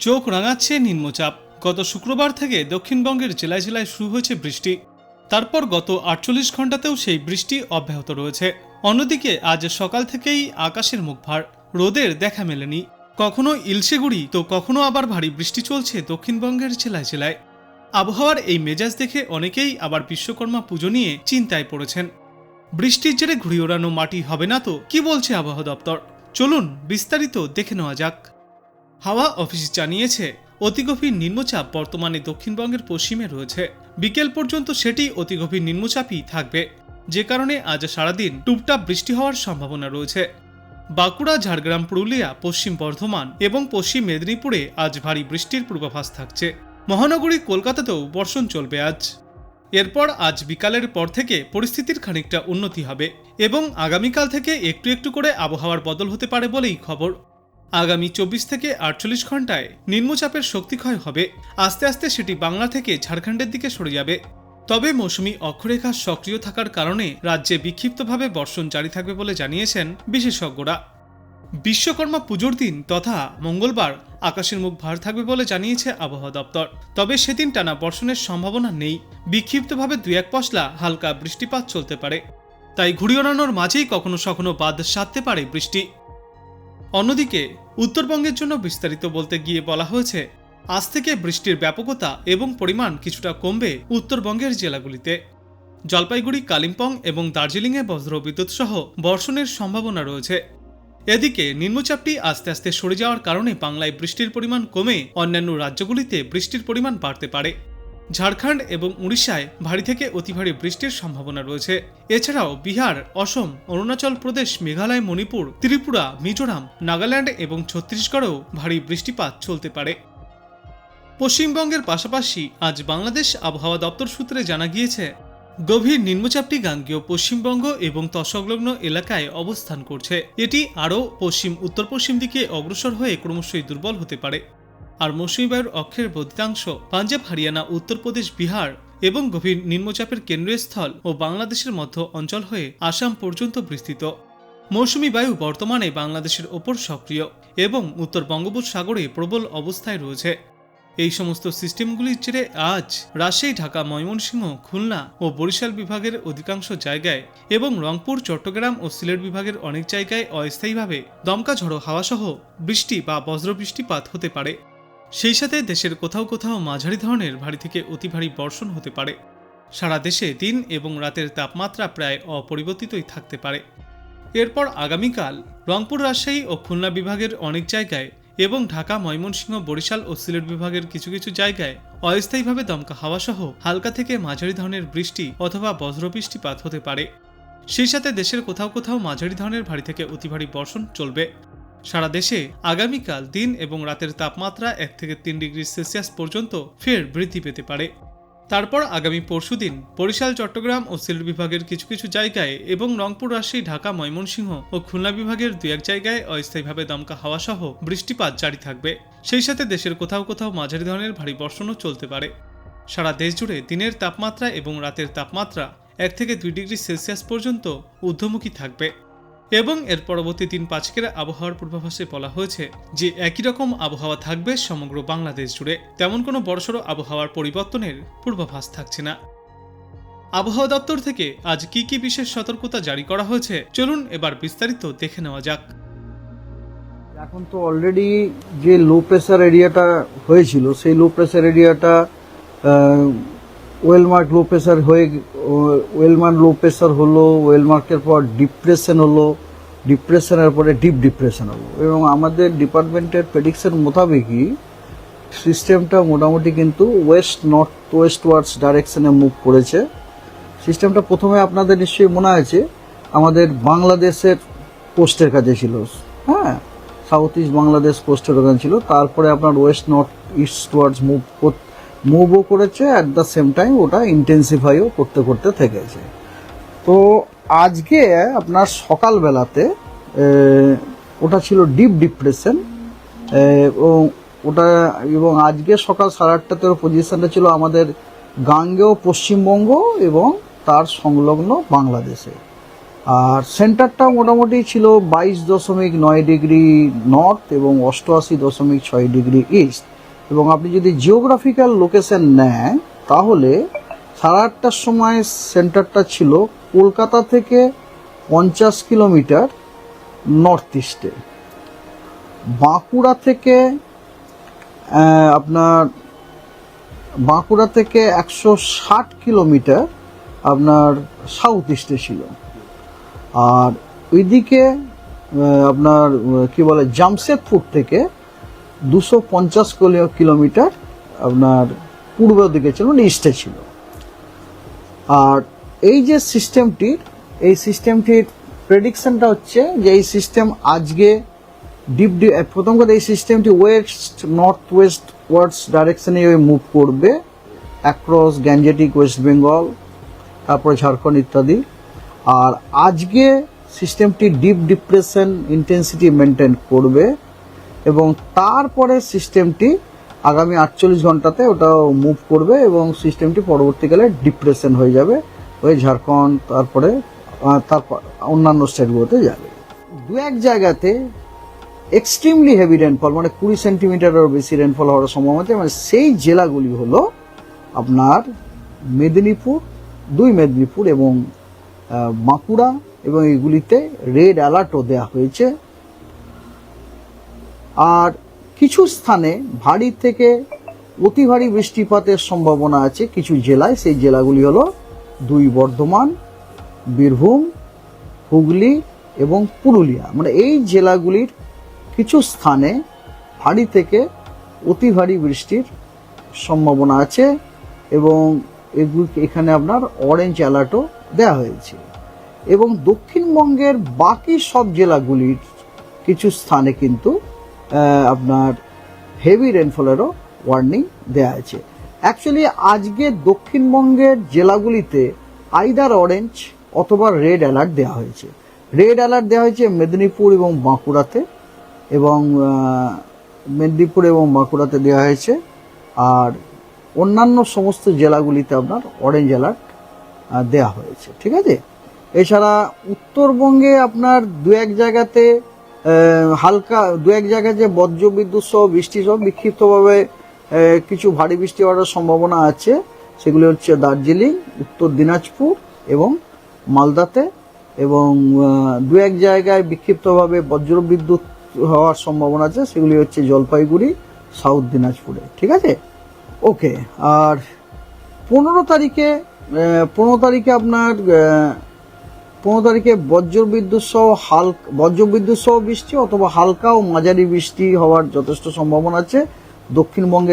চোখ রাঙাচ্ছে নিম্নচাপ। গত শুক্রবার থেকে দক্ষিণবঙ্গের জেলায় জেলায় শুরু হয়েছে বৃষ্টি। তারপর গত আটচল্লিশ ঘন্টাতেও সেই বৃষ্টি অব্যাহত রয়েছে। অন্যদিকে আজ সকাল থেকেই আকাশের মুখ ভার রোদের দেখা মেলেনি। কখনো ইলশেগুড়ি, তো কখনো আবার ভারী বৃষ্টি চলছে দক্ষিণবঙ্গের জেলায় জেলায়। আবহাওয়ার এই মেজাজ দেখে অনেকেই আবার বিশ্বকর্মা পুজো নিয়ে চিন্তায় পড়েছেন। বৃষ্টির জেরে ঘুড়ি ওড়ানো মাটি হবে না তো? কি বলছে আবহাওয়া দপ্তর? চলুন বিস্তারিত দেখে নেওয়া যাক। হাওয়া অফিস জানিয়েছে, অতিগভীর নিম্নচাপ বর্তমানে দক্ষিণবঙ্গের পশ্চিমে রয়েছে। বিকেল পর্যন্ত সেটি অতিগভীর নিম্নচাপই থাকবে। যে কারণে আজ সারাদিন টুপটাপ বৃষ্টি হওয়ার সম্ভাবনা রয়েছে। বাঁকুড়া, ঝাড়গ্রাম, পুরুলিয়া, পশ্চিম বর্ধমান এবং পশ্চিম মেদিনীপুরে আজ ভারী বৃষ্টির পূর্বাভাস থাকছে। মহানগরী কলকাতাতেও বর্ষণ চলবে আজ। এরপর আজ বিকালের পর থেকে পরিস্থিতির খানিকটা উন্নতি হবে এবং আগামীকাল থেকে একটু একটু করে আবহাওয়ার বদল হতে পারে বলেই খবর। আগামী চব্বিশ থেকে আটচল্লিশ ঘন্টায় নিম্নচাপের শক্তিক্ষয় হবে। আস্তে আস্তে সেটি বাংলা থেকে ঝাড়খণ্ডের দিকে সরে যাবে। তবে মৌসুমি অক্ষরেখা সক্রিয় থাকার কারণে রাজ্যে বিক্ষিপ্তভাবে বর্ষণ জারি থাকবে বলে জানিয়েছেন বিশেষজ্ঞরা। বিশ্বকর্মা পুজোর দিন তথা মঙ্গলবার আকাশের মুখ ভার থাকবে বলে জানিয়েছে আবহাওয়া দপ্তর। তবে সেদিন টানা বর্ষণের সম্ভাবনা নেই। বিক্ষিপ্তভাবে দু এক পশলা হালকা বৃষ্টিপাত চলতে পারে। তাই ঘুড়ি ওড়ানোর মাঝেই কখনো সখনো বাদ সাধতে পারে বৃষ্টি। অন্যদিকে উত্তরবঙ্গের জন্য বিস্তারিত বলতে গিয়ে বলা হয়েছে, আজ থেকে বৃষ্টির ব্যাপকতা এবং পরিমাণ কিছুটা কমবে উত্তরবঙ্গের জেলাগুলিতে। জলপাইগুড়ি, কালিম্পং এবং দার্জিলিংয়ে বজ্রবিদ্যুৎ সহ বর্ষণের সম্ভাবনা রয়েছে। এদিকে নিম্নচাপটি আস্তে আস্তে সরে যাওয়ার কারণে বাংলায় বৃষ্টির পরিমাণ কমে অন্যান্য রাজ্যগুলিতে বৃষ্টির পরিমাণ বাড়তে পারে। ঝাড়খণ্ড এবং উড়িষ্যায় ভারী থেকে অতি ভারী বৃষ্টির সম্ভাবনা রয়েছে। এছাড়াও বিহার, অসম, অরুণাচল প্রদেশ, মেঘালয়, মণিপুর, ত্রিপুরা, মিজোরাম, নাগাল্যান্ড এবং ছত্তিশগড়েও ভারী বৃষ্টিপাত চলতে পারে। পশ্চিমবঙ্গের পাশাপাশি আজ বাংলাদেশ আবহাওয়া দপ্তর সূত্রে জানা গিয়েছে, গভীর নিম্নচাপটি গাঙ্গেয় পশ্চিমবঙ্গ এবং তৎসংলগ্ন এলাকায় অবস্থান করছে। এটি আরও পশ্চিম উত্তর পশ্চিম দিকে অগ্রসর হয়ে ক্রমশই দুর্বল হতে পারে। আর মৌসুমী বায়ুর অক্ষের বদ্ধিতাংশ পাঞ্জাব, হরিয়ানা, উত্তরপ্রদেশ, বিহার এবং গভীর নিম্নচাপের কেন্দ্রীয় স্থল ও বাংলাদেশের মধ্য অঞ্চল হয়ে আসাম পর্যন্ত বিস্তৃত। মৌসুমী বায়ু বর্তমানে বাংলাদেশের ওপর সক্রিয় এবং উত্তর বঙ্গোপসাগরে প্রবল অবস্থায় রয়েছে। এই সমস্ত সিস্টেমগুলির জেরে আজ রাজশাহী, ঢাকা, ময়মনসিংহ, খুলনা ও বরিশাল বিভাগের অধিকাংশ জায়গায় এবং রংপুর, চট্টগ্রাম ও সিলেট বিভাগের অনেক জায়গায় অস্থায়ীভাবে দমকা ঝড়ো হাওয়াসহ বৃষ্টি বা বজ্রবৃষ্টিপাত হতে পারে। সেই সাথে দেশের কোথাও কোথাও মাঝারি ধরনের ভারী থেকে অতি ভারী বর্ষণ হতে পারে। সারা দেশে দিন এবং রাতের তাপমাত্রা প্রায় অপরিবর্তিতই থাকতে পারে। এরপর আগামীকাল রংপুর রাজশাহী ও খুলনা বিভাগের অনেক জায়গায় এবং ঢাকা, ময়মনসিংহ, বরিশাল ও সিলেট বিভাগের কিছু কিছু জায়গায় অস্থায়ীভাবে দমকা হাওয়াসহ হালকা থেকে মাঝারি ধরনের বৃষ্টি অথবা বজ্রবৃষ্টিপাত হতে পারে। সেই সাথে দেশের কোথাও কোথাও মাঝারি ধরনের ভারী থেকে অতি ভারী বর্ষণ চলবে। সারা দেশে আগামীকাল দিন এবং রাতের তাপমাত্রা এক থেকে তিন ডিগ্রি সেলসিয়াস পর্যন্ত ফের বৃদ্ধি পেতে পারে। তারপর আগামী পরশুদিন বরিশাল, চট্টগ্রাম ও সিলেট বিভাগের কিছু কিছু জায়গায় এবং রংপুর, রাজশাহী, ঢাকা, ময়মনসিংহ ও খুলনা বিভাগের দু এক জায়গায় অস্থায়ীভাবে দমকা হাওয়া সহ বৃষ্টিপাত জারি থাকবে। সেই সাথে দেশের কোথাও কোথাও মাঝারি ধরনের ভারী বর্ষণও চলতে পারে। সারা দেশ জুড়ে দিনের তাপমাত্রা এবং রাতের তাপমাত্রা এক থেকে দুই ডিগ্রি সেলসিয়াস পর্যন্ত ঊর্ধ্বমুখী থাকবে। এবং এর পরবর্তী দিন পাঁচকের আবহাওয়ার পূর্বাভাসে বলা হয়েছে যে একই রকম আবহাওয়া থাকবে সমগ্র বাংলাদেশ জুড়ে। তেমন কোনো বড়সড় আবহাওয়ার পরিবর্তনের পূর্বাভাস থাকছে না। আবহাওয়া দপ্তর থেকে আজ কি কি বিশেষ সতর্কতা জারি করা হয়েছে, চলুন এবার বিস্তারিত দেখে নেওয়া যাক। এখন তো অলরেডি যে লো প্রেসার এরিয়াটা হয়েছিল, সেই লো প্রেসার এরিয়াটা ওয়েলমার্ক লো প্রেশার হয়ে ওয়েলমার্ক লো প্রেশার হলো, ওয়েলমার্কের পর ডিপ্রেশন হলো, ডিপ্রেশনের পরে ডিপ ডিপ্রেশন হলো। এবং আমাদের ডিপার্টমেন্টের প্রেডিকশন মোতাবেকই সিস্টেমটা মোটামুটি কিন্তু ওয়েস্ট, নর্থ, ওয়েস্ট ওয়ার্ডস ডাইরেকশনে মুভ করেছে। সিস্টেমটা প্রথমে আপনাদের নিশ্চয়ই মনে আছে, আমাদের বাংলাদেশের পোস্টের কাছে ছিল। হ্যাঁ সাউথ ইস্ট বাংলাদেশ পোস্টের ওখানে ছিল। তারপরে আপনার west, north, eastwards move মুভও করেছে অ্যাট দ্য সেম টাইম ওটা ইন্টেন্সিফাইও করতে করতে থেকেছে। তো আজকে আপনার সকালবেলাতে ওটা ছিল ডিপ ডিপ্রেশন এবং ওটা, এবং আজকে সকাল সাড়ে আটটাতে পজিশনটা ছিল আমাদের গাঙ্গেয় পশ্চিমবঙ্গ এবং তার সংলগ্ন বাংলাদেশে। আর সেন্টারটা মোটামুটি ছিল বাইশ দশমিক নয় ডিগ্রি নর্থ এবং অষ্টআশি দশমিক ছয় ডিগ্রি ইস্ট এবং আপনি যদি জিওগ্রাফিক্যাল লোকেশন নেন, তাহলে সাড়ে আটটার সময় সেন্টারটা ছিল কলকাতা থেকে পঞ্চাশ কিলোমিটার নর্থ ইস্টে বাঁকুড়া থেকে আপনার বাঁকুড়া থেকে একশো ষাট কিলোমিটার আপনার সাউথ ইস্টে ছিল। আর ওইদিকে আপনার কি বলে, জামশেদপুর থেকে দুশো পঞ্চাশ কিলোমিটার আপনার পূর্ব দিকে ছিল মানে ইস্টে ছিল। আর এই যে সিস্টেমটির এই সিস্টেমটির প্রেডিকশনটা হচ্ছে যে এই সিস্টেম আজকে ডিপ ডি প্রথম কথা এই সিস্টেমটি ওয়েস্ট নর্থ ওয়েস্ট ওয়ার্ডস ডাইরেকশনে মুভ করবে অ্যাক্রস গ্যাঞ্জেটিক ওয়েস্ট বেঙ্গল তারপরে ঝাড়খণ্ড ইত্যাদি। আর আজকে সিস্টেমটি ডিপ ডিপ্রেশন ইন্টেন্সিটি মেনটেন করবে। এবং তারপরে সিস্টেমটি আগামী আটচল্লিশ ঘন্টাতে ওটা মুভ করবে এবং সিস্টেমটি পরবর্তীকালে ডিপ্রেশন হয়ে যাবে হয়ে ঝাড়খণ্ড, তারপরে তারপর অন্যান্য স্টেটগুলোতে যাবে। দু এক জায়গাতে এক্সট্রিমলি হেভি রেনফল মানে কুড়ি সেন্টিমিটারেরও বেশি রেনফল হওয়ার সম্ভাবনা মানে সেই জেলাগুলি হলো আপনার মেদিনীপুর, দুই মেদিনীপুর এবং বাঁকুড়া এবং এগুলিতে রেড অ্যালার্টও দেওয়া হয়েছে। আর কিছু স্থানে ভারী থেকে অতি ভারী বৃষ্টিপাতের সম্ভাবনা আছে। কিছু জেলায় সেই জেলাগুলি হলো দুই বর্ধমান, বীরভূম, হুগলি এবং পুরুলিয়া। মানে এই জেলাগুলির কিছু স্থানে ভারী থেকে অতি ভারী বৃষ্টির সম্ভাবনা আছে এবং এগুলি এখানে আপনার অরেঞ্জ অ্যালার্টও দেওয়া হয়েছে। এবং দক্ষিণবঙ্গের বাকি সব জেলাগুলির কিছু স্থানে কিন্তু আপনার হেভি রেনফলেরও ওয়ার্নিং দেওয়া আছে। অ্যাকচুয়ালি আজকে দক্ষিণবঙ্গের জেলাগুলিতে আইদার অরেঞ্জ অথবা রেড অ্যালার্ট দেওয়া হয়েছে। রেড অ্যালার্ট দেওয়া হয়েছে মেদিনীপুর এবং বাঁকুড়াতে এবং মেদিনীপুর এবং বাঁকুড়াতে দেওয়া হয়েছে। আর অন্যান্য সমস্ত জেলাগুলিতে আপনার অরেঞ্জ অ্যালার্ট দেওয়া হয়েছে। ঠিক আছে? এছাড়া উত্তরবঙ্গে আপনার দু এক জায়গাতে হালকা দু এক জায়গায় যে বজ্র বিদ্যুৎ সহ বৃষ্টি সহ বিক্ষিপ্তভাবে কিছু ভারী বৃষ্টি হওয়ার সম্ভাবনা আছে। সেগুলি হচ্ছে দার্জিলিং, উত্তর দিনাজপুর এবং মালদাতে এবং দু এক জায়গায় বিক্ষিপ্তভাবে বজ্র বিদ্যুৎ হওয়ার সম্ভাবনা আছে। সেগুলি হচ্ছে জলপাইগুড়ি, সাউথ দিনাজপুরে। ঠিক আছে? ওকে, আর পনেরো তারিখে পনেরো তারিখে আপনার পনেরো তারিখে বজ্র বিদ্যুৎ সহ হালকা বজ্র বিদ্যুৎ সহ বৃষ্টি অথবা হালকা ও মাঝারি বৃষ্টি হওয়ার যথেষ্ট সম্ভাবনা আছে। দক্ষিণবঙ্গে